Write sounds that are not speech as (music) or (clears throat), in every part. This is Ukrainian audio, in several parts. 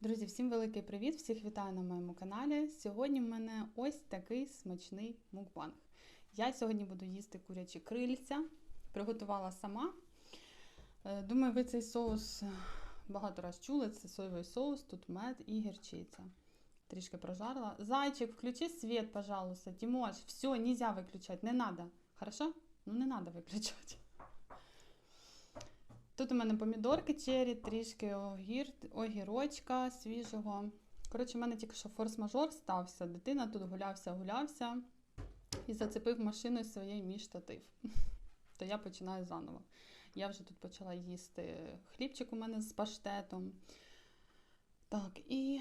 Друзі, всім великий привіт! Всіх вітаю на моєму каналі. Сьогодні в мене ось такий смачний мукбанг. Я сьогодні буду їсти курячі крильця, приготувала сама. Е, Думаю, ви цей соус багато раз чули. Це соєвий соус, тут мед і гірчиця. Трішки прожарила. Зайчик, включи світ, пожалуйста. Тимош, все, нельзя виключати, не надо. Хорошо? Ну не надо виключати. Тут у мене помідорки чері, трішки огір, огірочка свіжого. Коротше, у мене тільки що форс-мажор стався. Дитина тут гулявся, гулявся і зацепив машиною своєї мій штатив. (laughs) То я починаю заново. Я вже тут почала їсти хлібчик у мене з паштетом. Так, і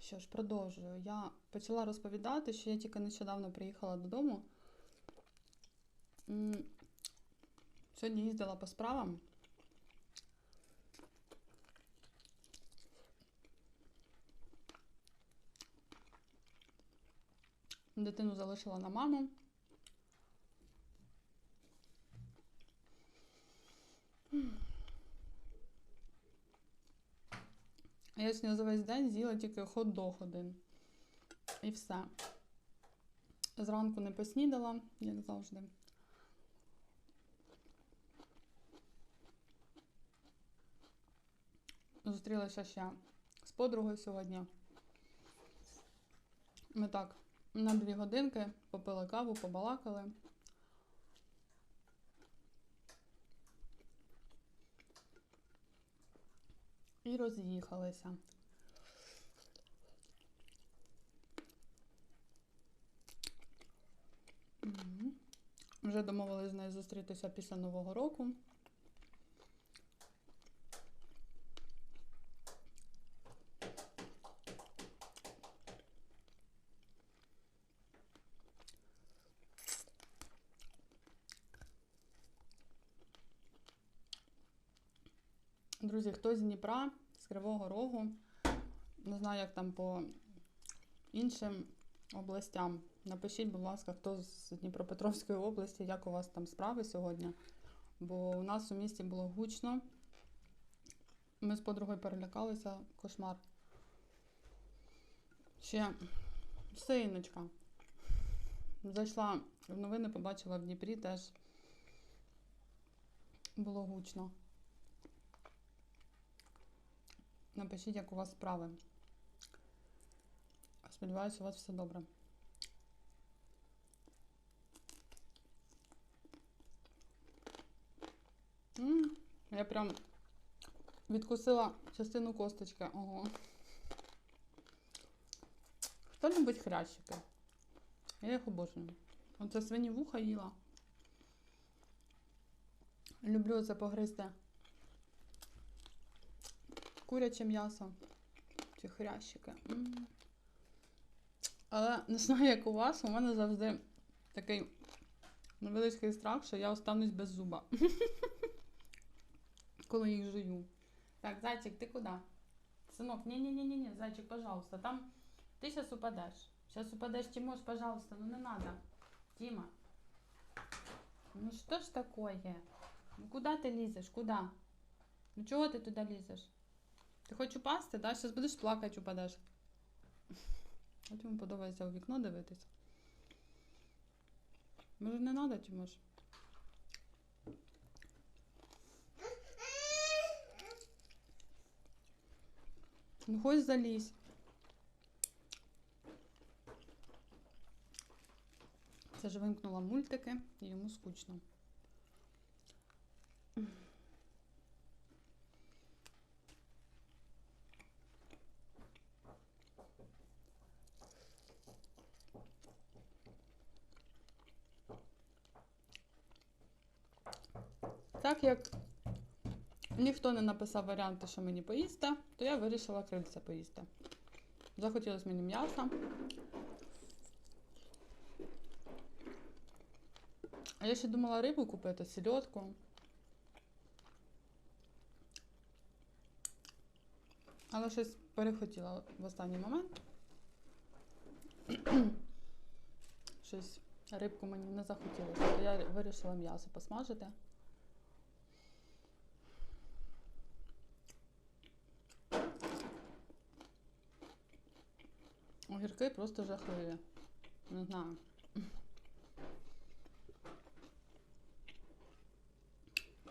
що ж, продовжую. Я почала розповідати, що я тільки нещодавно приїхала додому. Сьогодні їздила по справам. Дитину залишила на маму. Я сьогодні за весь день з'їла тільки хот-дог один. І все. Зранку не поснідала, як завжди. Зустрілася ще з подругою сьогодні. Ми так на дві годинки попили каву, побалакали. І роз'їхалися. Вже домовились з нею зустрітися після Нового року. Друзі, хто з Дніпра, з Кривого Рогу, не знаю, як там по іншим областям. Напишіть, будь ласка, хто з Дніпропетровської області, як у вас там справи сьогодні. Бо у нас у місті було гучно. Ми з подругою перелякалися, кошмар. Ще синочка. Зайшла в новини, побачила в Дніпрі теж було гучно. Напишіть, як у вас справи. Сподіваюся, у вас все добре. М, Я прям відкусила частину косточки. Ого. Хто любить хрящики? Я їх обожнюю. Оце свині вуха їла. Люблю це погризти куряче м'ясо, ці хрящики. Але не знаю, як у вас, у мене завжди такий невеличкий страх, що я останусь без зуба. (laughs) Коли їх жую. Так, зайчик, ти куди? Синок, ні-ні-ні, зайчик, пожалуйста, там ти зараз упадеш. Зараз упадеш, Тимош, пожалуйста, ну не надо. Тима. Ну что ж такое? Ну куда ты лезешь? Куда? Ну чого ти туди лізеш? Ти хочеш упасти, да? Зараз будеш плакати, упадеш. От йому подобається у вікно дивитись. Може не треба, Тимош? Ну хоч залізь. Це ж вимкнула мультики, і йому скучно. Так як ніхто не написав варіанти, що мені поїсти, то я вирішила крильця поїсти. Захотілося мені м'яса. А я ще думала рибу купити, сільотку. Але щось перехотіла в останній момент. щось рибку мені не захотілося, то я вирішила м'ясо посмажити. Огірки просто жахливі. Не знаю.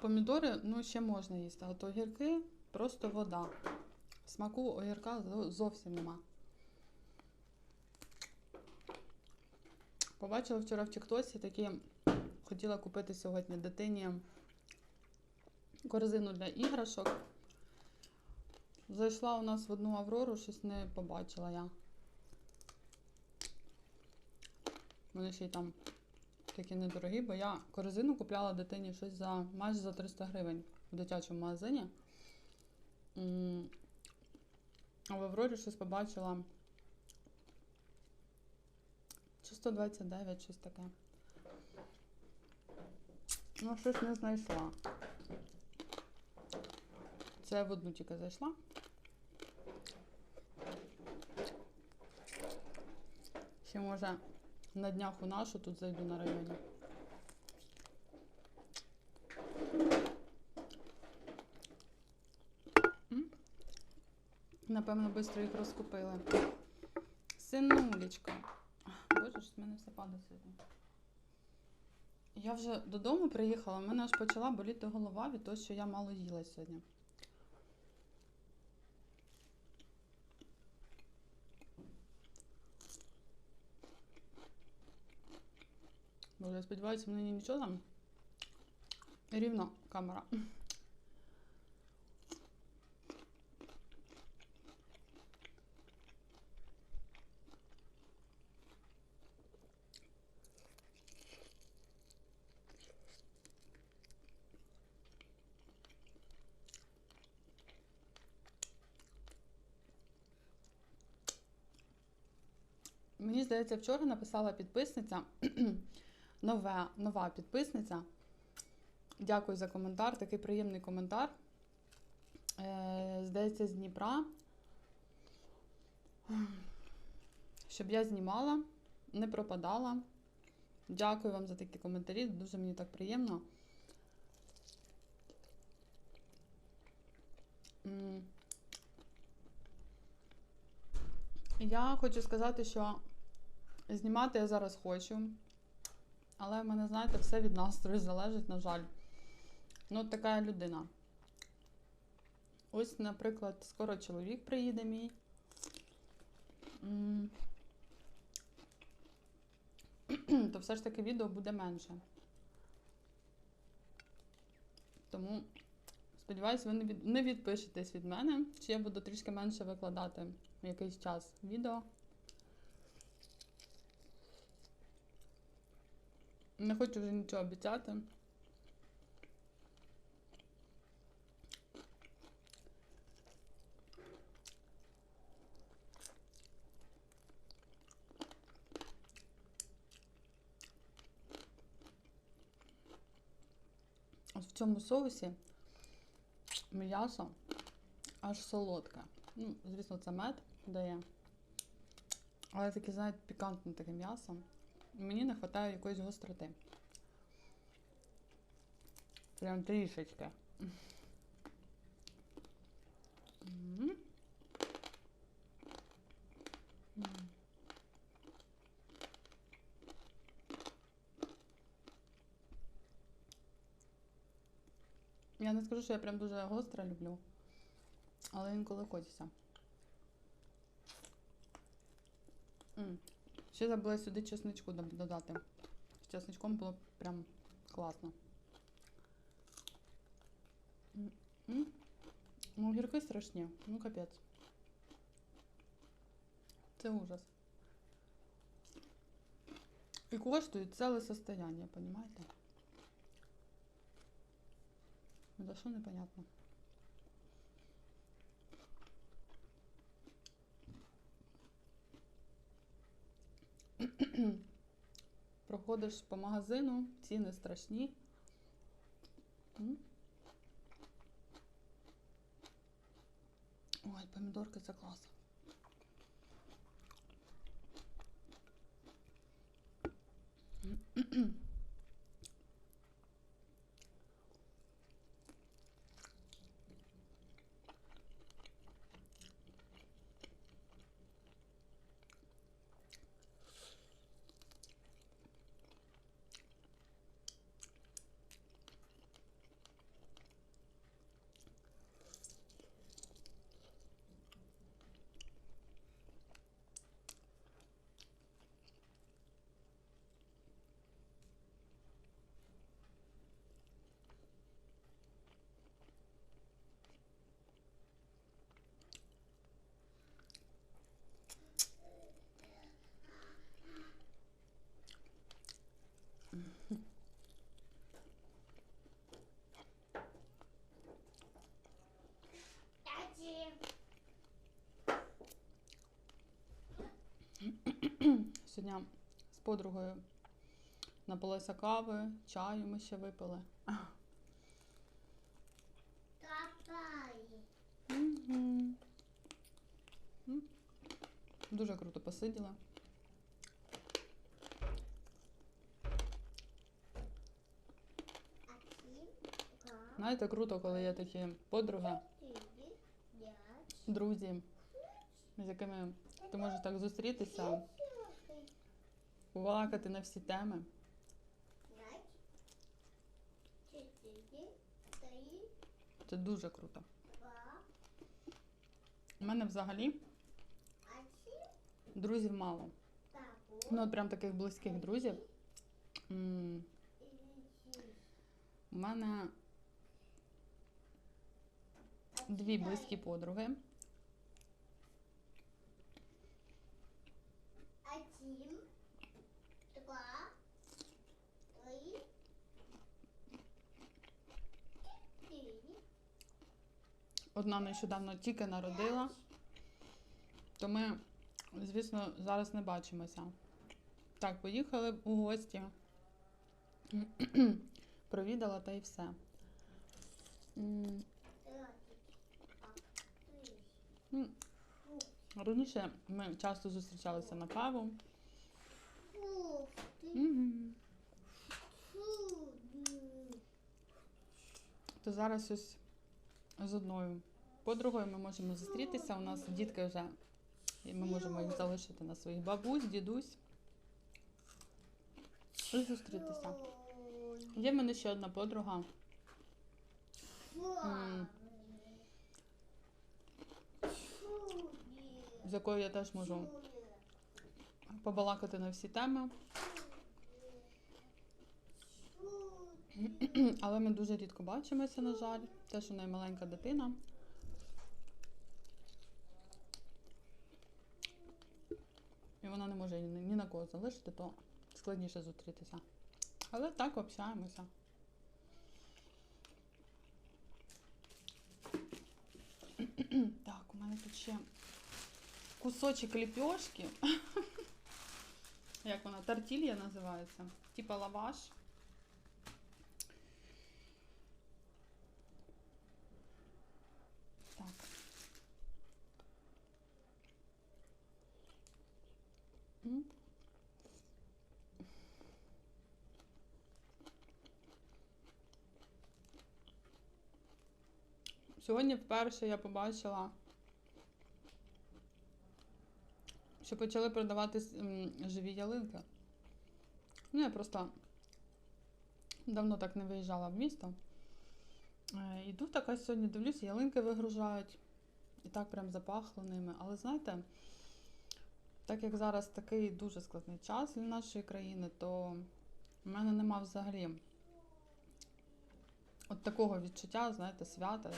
Помідори, ну, ще можна їсти, а от огірки просто вода. Смаку огірка зовсім нема. Побачила вчора в Тіктосі такі, хотіла купити сьогодні дитині корзину для іграшок. Зайшла у нас в одну Аврору, щось не побачила я. Вони ще й там такі недорогі, бо я корзину купляла дитині щось за майже за 300 гривень в дитячому магазині. А в Аврорі щось побачила. Чи 129, щось таке. Ну, щось не знайшла. Це я в одну тільки зайшла. Ще може на днях у нашу тут зайду на районі. Напевно, швидко їх розкупили. Синулечка. Боже, ж з мене все падає сьогодні. Я вже додому приїхала, в мене аж почала боліти голова від того, що я мало їла сьогодні. Боже, я сподіваюся, мені нічого там. Рівно камера. Мені здається, вчора написала підписниця, нове, нова підписниця. Дякую за коментар, такий приємний коментар. Е, здається, з Дніпра. Щоб я знімала, не пропадала. Дякую вам за такі коментарі, дуже мені так приємно. Я хочу сказати, що знімати я зараз хочу. Але в мене, знаєте, все від настрою залежить, на жаль. Ну, така людина. Ось, наприклад, скоро чоловік приїде мій. (clears throat) То все ж таки відео буде менше. Тому, сподіваюся, ви не, відпишетесь від мене, чи я буду трішки менше викладати якийсь час відео. Не хочу вже нічого обіцяти. От в цьому соусі м'ясо аж солодке. Ну, звісно, це мед дає. Але таке, знаєте, пікантне таке м'ясо. Мені не вистачає якоїсь гостроти. Прям трішечки. Я не скажу, що я прям дуже гостро люблю, але інколи хочеться. Ще забула сюди чесничку додати. З чесничком було прям класно. Ну, огірки страшні, ну капець. Це ужас. І коштують ціле состояние, понимаете? За що непонятно. (clears throat) Проходиш по магазину, ціни страшні. Ой, помідорки це клас. сьогодні (clears throat) з подругою напилася кави, чаю ми ще випили. Мгм. Дуже круто два, Знаєте, круто, коли є такі подруги, друзі, з якими ти можеш так зустрітися, побалакати на всі теми. Це дуже круто. У мене взагалі друзів мало. Ну, от прям таких близьких друзів. У мене дві близькі подруги. Одна нещодавно тільки народила, то ми, звісно, зараз не бачимося. Так, поїхали у гості. (clears throat) Провідала та й все. Раніше ми часто зустрічалися на каву. То зараз ось з одною подругою ми можемо зустрітися. У нас дітки вже, і ми можемо їх залишити на своїх бабусь, дідусь. І зустрітися. Є в мене ще одна подруга. З якою я теж можу побалакати на всі теми. (clears throat) Але ми дуже рідко бачимося, на жаль. Теж у неї маленька дитина. І вона не може ні, на кого залишити, то складніше зустрітися. Але так общаємося. (clears throat) Так, у мене тут ще кусочок ліпьошки. (laughs) Як вона? Тортилья називається. Типа лаваш. Так. М. Сьогодні вперше я побачила, що почали продавати живі ялинки. Ну, я просто давно так не виїжджала в місто. Е, Іду така сьогодні, дивлюся, ялинки вигружають. І так прям запахло ними. Але знаєте, так як зараз такий дуже складний час для нашої країни, то в мене нема взагалі от такого відчуття, знаєте, свята,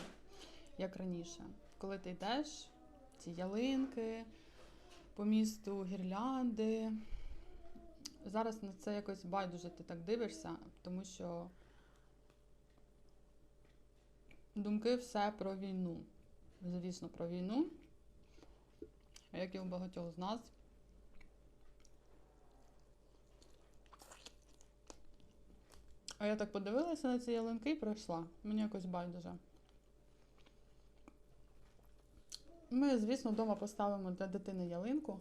як раніше. Коли ти йдеш, ці ялинки по місту, гірлянди. Зараз на це якось байдуже ти так дивишся, тому що думки все про війну. Звісно, про війну, як і у багатьох з нас. А я так подивилася на ці ялинки і пройшла. Мені якось байдуже. Ми, звісно, вдома поставимо для дитини ялинку.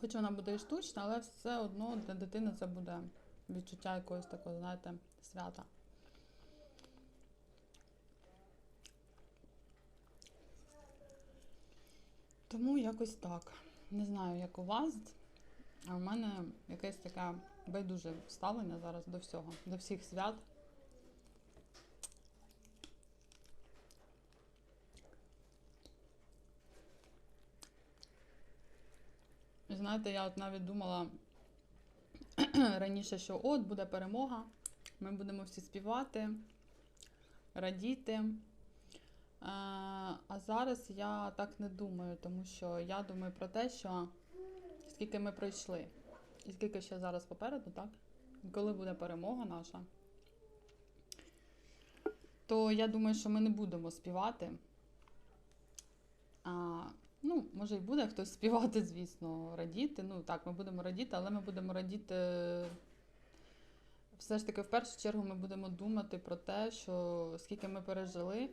Хоч вона буде і штучна, але все одно для дитини це буде відчуття якогось такого, знаєте, свята. Тому якось так. Не знаю, як у вас, а в мене якесь таке байдуже ставлення зараз до всього, до всіх свят. Знаєте, я от навіть думала (clears throat) раніше, що от буде перемога, ми будемо всі співати, радіти. Е, А зараз я так не думаю, тому що я думаю про те, що скільки ми пройшли, і скільки ще зараз попереду, так? Коли буде перемога наша, то я думаю, що ми не будемо співати. Може і буде хтось співати, звісно, радіти. Ну так, ми будемо радіти, але ми будемо радіти. Все ж таки, в першу чергу, ми будемо думати про те, що скільки ми пережили,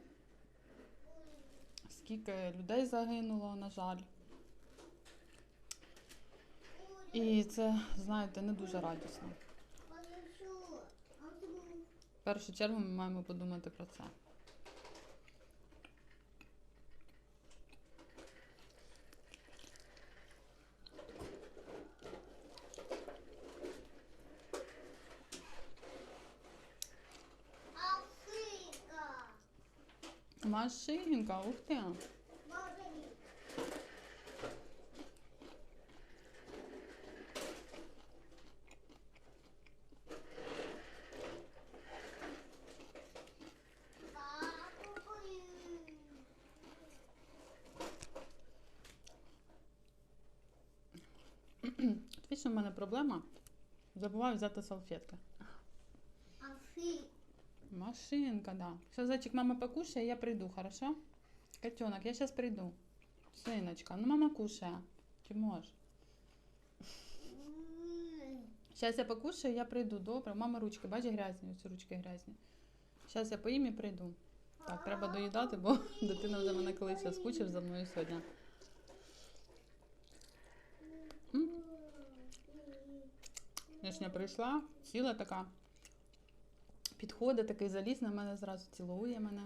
скільки людей загинуло, на жаль. І це, знаєте, не дуже радісно. В першу чергу ми маємо подумати про це. Машинка, ух! Маргарита. Звісно, в мене проблема. Забуваю взяти салфетки. Машинка, да. Сейчас, зайчик, мама покушає, я приду, хорошо? Котенок, я сейчас приду. Сыночка, ну мама кушає. Тимош. Сейчас я покушаю, я прийду, добре. Мама ручки, бачиш, грязні, ось ручки грязні. Зараз я поїм і прийду. Так, треба доїдати, бо (laughs) дитина вже мене кличе, скучив за мною сьогодні. М? Прийшла, сіла така, підходить, такий заліз на мене зразу, цілує мене.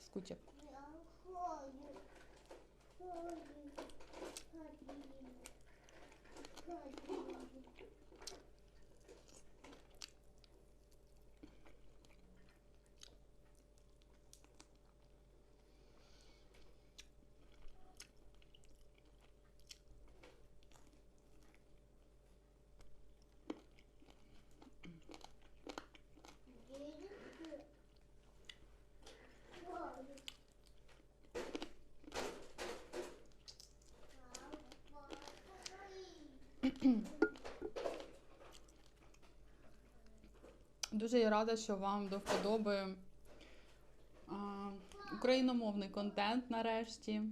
Скучив. Дуже я рада, що вам до вподоби а, україномовний контент нарешті.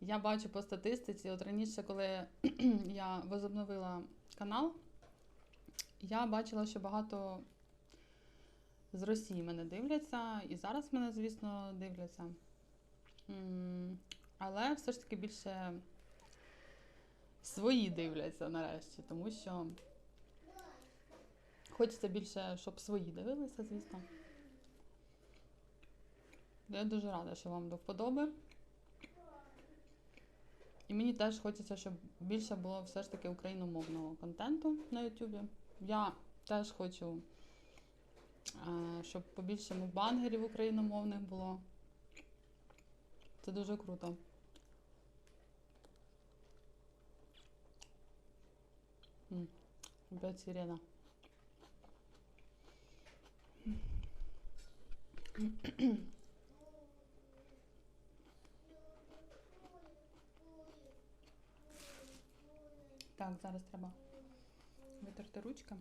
Я бачу по статистиці, от раніше, коли (clears throat) я возобновила канал, я бачила, що багато з Росії мене дивляться, і зараз мене, звісно, дивляться. Але все ж таки більше свої дивляться нарешті, тому що хочеться більше, щоб свої дивилися, звісно. Я дуже рада, що вам до вподоби. І мені теж хочеться, щоб більше було все ж таки україномовного контенту на Ютубі. Я теж хочу, е, щоб побільше мукбангерів україномовних було. Це дуже круто. М, Опять сирена. Так, зараз треба витерти ручки.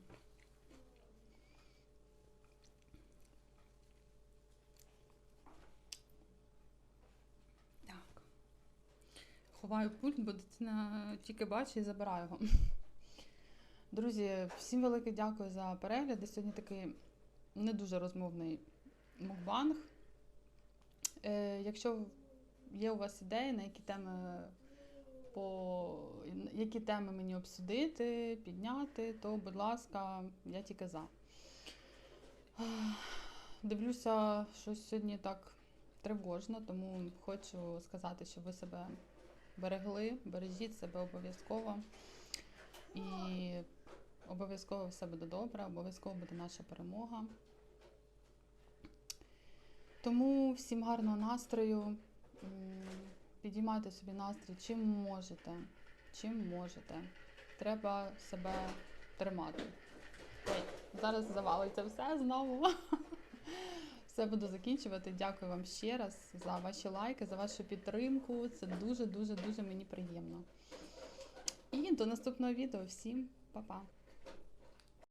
Так. Ховаю пульт, бо дитина тільки бачить і забираю його. Друзі, всім велике дякую за перегляд. Сьогодні такий не дуже розмовний мукбанг. Е, якщо є у вас ідеї, на які теми по які теми мені обсудити, підняти, то, будь ласка, я тільки за. Дивлюся, що сьогодні так тривожно, тому хочу сказати, щоб ви себе берегли, бережіть себе обов'язково. І обов'язково все буде добре, обов'язково буде наша перемога. Тому всім гарного настрою. Підіймайте собі настрій, чим можете. Чим можете. Треба себе тримати. Ой, зараз завалиться все знову. (laughs) Все буду закінчувати. Дякую вам ще раз за ваші лайки, за вашу підтримку. Це дуже-дуже дуже мені приємно. І до наступного відео. Всім па-па!